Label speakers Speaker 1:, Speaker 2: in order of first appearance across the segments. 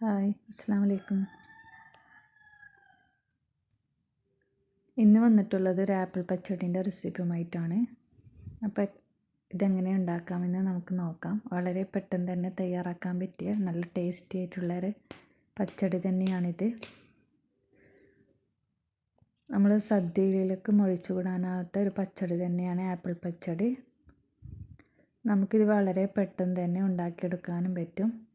Speaker 1: Hi അസ്സാം വലൈക്കും ഇന്ന് വന്നിട്ടുള്ളത് ഒരു ആപ്പിൾ പച്ചടീന്റെ റെസിപ്പിയുമായിട്ടാണ്. അപ്പോൾ ഇതെങ്ങനെ ഉണ്ടാക്കാമെന്ന് നമുക്ക് നോക്കാം. വളരെ പെട്ടെന്ന് തന്നെ തയ്യാറാക്കാൻ പറ്റിയ നല്ല ടേസ്റ്റി ആയിട്ടുള്ളൊരു പച്ചടി തന്നെയാണിത്. നമ്മൾ സദ്യയിലേക്ക് മുഴിച്ചുകൂടാനാകാത്ത ഒരു പച്ചടി തന്നെയാണ് ആപ്പിൾ പച്ചടി. നമുക്കിത് വളരെ പെട്ടെന്ന് തന്നെ ഉണ്ടാക്കിയെടുക്കാനും പറ്റും.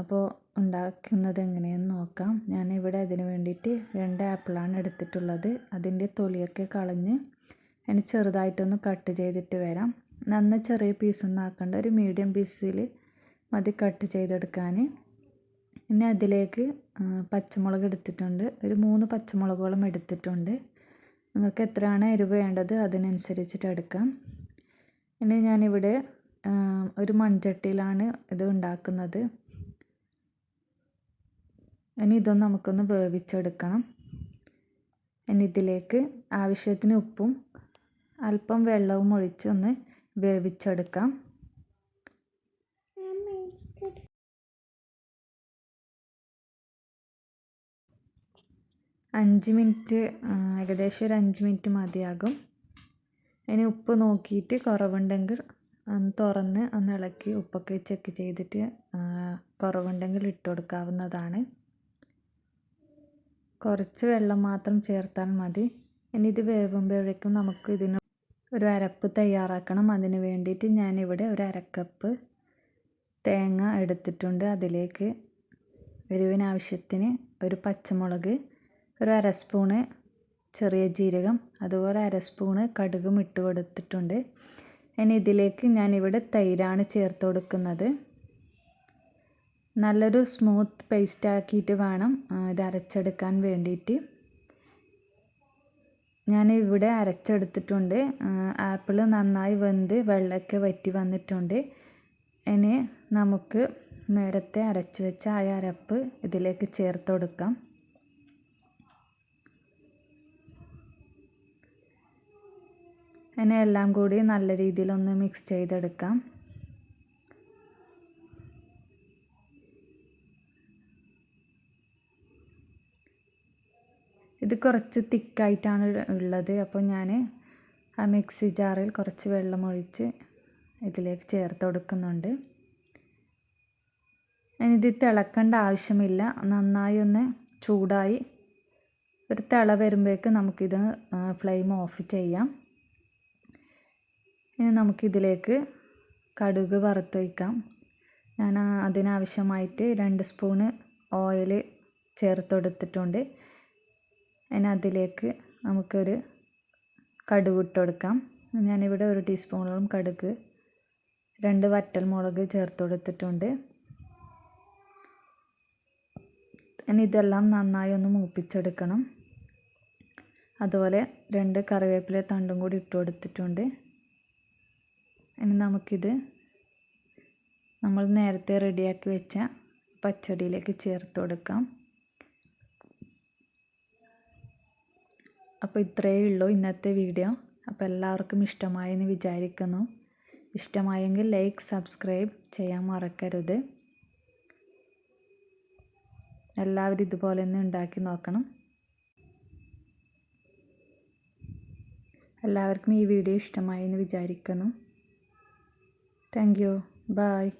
Speaker 1: അപ്പോൾ ഉണ്ടാക്കുന്നത് എങ്ങനെയെന്ന് നോക്കാം. ഞാൻ ഇവിടെ അതിന് വേണ്ടിയിട്ട് രണ്ട് ആപ്പിളാണ് എടുത്തിട്ടുള്ളത്. അതിന്റെ തൊലിയൊക്കെ കളഞ്ഞ് അതിന് ചെറുതായിട്ടൊന്ന് കട്ട് ചെയ്തിട്ട് വരാം. നന്ന ചെറിയ പീസൊന്നും ആക്കേണ്ട. ഒരു മീഡിയം പീസിൽ മതി കട്ട് ചെയ്തെടുക്കാൻ പിന്നെ അതിലേക്ക് പച്ചമുളക് എടുത്തിട്ടുണ്ട്. ഒരു മൂന്ന് പച്ചമുളകുകളും എടുത്തിട്ടുണ്ട്. നിങ്ങൾക്ക് എത്രയാണ് എരിവ് വേണ്ടത് അതിനനുസരിച്ചിട്ട് എടുക്കാം. പിന്നെ ഞാനിവിടെ ഒരു മൺചട്ടിയിലാണ് ഇത് ഉണ്ടാക്കുന്നത്. ഇനി ഇതൊന്ന് നമുക്കൊന്ന് വേവിച്ചെടുക്കണം. ഇനി ഇതിലേക്ക് ആവശ്യത്തിന് ഉപ്പും അല്പം വെള്ളവും ഒഴിച്ചൊന്ന് വേവിച്ചെടുക്കാം. അഞ്ച് മിനിറ്റ് ഏകദേശം ഒരു അഞ്ച് മിനിറ്റ് മതിയാകും. ഇനി ഉപ്പ് നോക്കിയിട്ട് കുറവുണ്ടെങ്കിൽ ഒന്ന് തുറന്ന് ഒന്ന് ഇളക്കി ഉപ്പൊക്കെ ചെക്ക് ചെയ്തിട്ട് കുറവുണ്ടെങ്കിൽ ഇട്ട് കൊടുക്കാവുന്നതാണ്. കുറച്ച് വെള്ളം മാത്രം ചേർത്താൽ മതി. ഇനി ഇത് വേവുമ്പോഴേക്കും നമുക്ക് ഇതിന് ഒരു അരപ്പ് തയ്യാറാക്കണം. അതിന് വേണ്ടിയിട്ട് ഞാനിവിടെ ഒരു അരക്കപ്പ് തേങ്ങ എടുത്തിട്ടുണ്ട്. അതിലേക്ക് എരിവിനാവശ്യത്തിന് ഒരു പച്ചമുളക് ഒരു അര സ്പൂണ് ചെറിയ ജീരകം അതുപോലെ അര സ്പൂണ് കടുകും ഇട്ട് കൊടുത്തിട്ടുണ്ട്. ഇനി ഇതിലേക്ക് ഞാനിവിടെ തൈരാണ് ചേർത്ത് കൊടുക്കുന്നത്. നല്ലൊരു സ്മൂത്ത് പേസ്റ്റ് ആക്കിയിട്ട് വേണം ഇത് അരച്ചെടുക്കാൻ വേണ്ടിയിട്ട്. ഞാൻ ഇവിടെ അരച്ചെടുത്തിട്ടുണ്ട്. ആപ്പിൾ നന്നായി വെന്ത് വെള്ളമൊക്കെ വറ്റി വന്നിട്ടുണ്ട്. ഇനി നമുക്ക് നേരത്തെ അരച്ചു വെച്ച ആ അരപ്പ് ഇതിലേക്ക് ചേർത്ത് കൊടുക്കാം. ഇനി എല്ലാം കൂടി നല്ല രീതിയിലൊന്ന് മിക്സ് ചെയ്തെടുക്കാം. ഇത് കുറച്ച് തിക്കായിട്ടാണ് ഉള്ളത്. അപ്പോൾ ഞാൻ ആ മിക്സി ജാറിൽ കുറച്ച് വെള്ളം ഒഴിച്ച് ഇതിലേക്ക് ചേർത്ത് കൊടുക്കുന്നുണ്ട്. ഇത് തിളക്കേണ്ട ആവശ്യമില്ല. നന്നായി ഒന്ന് ചൂടായി ഒരു തിള വരുമ്പോഴേക്ക് നമുക്കിത് ഫ്ലെയിം ഓഫ് ചെയ്യാം. ഇനി നമുക്കിതിലേക്ക് കടുക് വറുത്തൊഴിക്കാം ഞാൻ അതിനാവശ്യമായിട്ട് രണ്ട് സ്പൂണ് ഓയിൽ ചേർത്ത് കൊടുത്തിട്ടുണ്ട്. ഇനി അതിലേക്ക് നമുക്കൊരു കടുക് ഇട്ട് കൊടുക്കാം ഞാനിവിടെ ഒരു ടീസ്പൂണോളം കടുക് രണ്ട് വറ്റൽ മുളക് ചേർത്ത് കൊടുത്തിട്ടുണ്ട് ഇനി ഇതെല്ലാം നന്നായി ഒന്ന് മൂപ്പിച്ചെടുക്കണം. അതുപോലെ രണ്ട് കറിവേപ്പില തണ്ടും കൂടി ഇട്ട് കൊടുത്തിട്ടുണ്ട് ഇനി നമുക്കിത് നമ്മൾ നേരത്തെ റെഡിയാക്കി വെച്ച പച്ചടിയിലേക്ക് ചേർത്ത് കൊടുക്കാം അപ്പോൾ ഇത്രയേ ഉള്ളൂ ഇന്നത്തെ വീഡിയോ. അപ്പോൾ എല്ലാവർക്കും ഇഷ്ടമായെന്ന് വിചാരിക്കുന്നു. ഇഷ്ടമായെങ്കിൽ ലൈക്ക് സബ്സ്ക്രൈബ് ചെയ്യാൻ മറക്കരുത്. എല്ലാവരും ഇതുപോലെ തന്നെ ഉണ്ടാക്കി നോക്കണം. എല്ലാവർക്കും ഈ വീഡിയോ ഇഷ്ടമായി എന്ന് വിചാരിക്കുന്നു. Thank you bye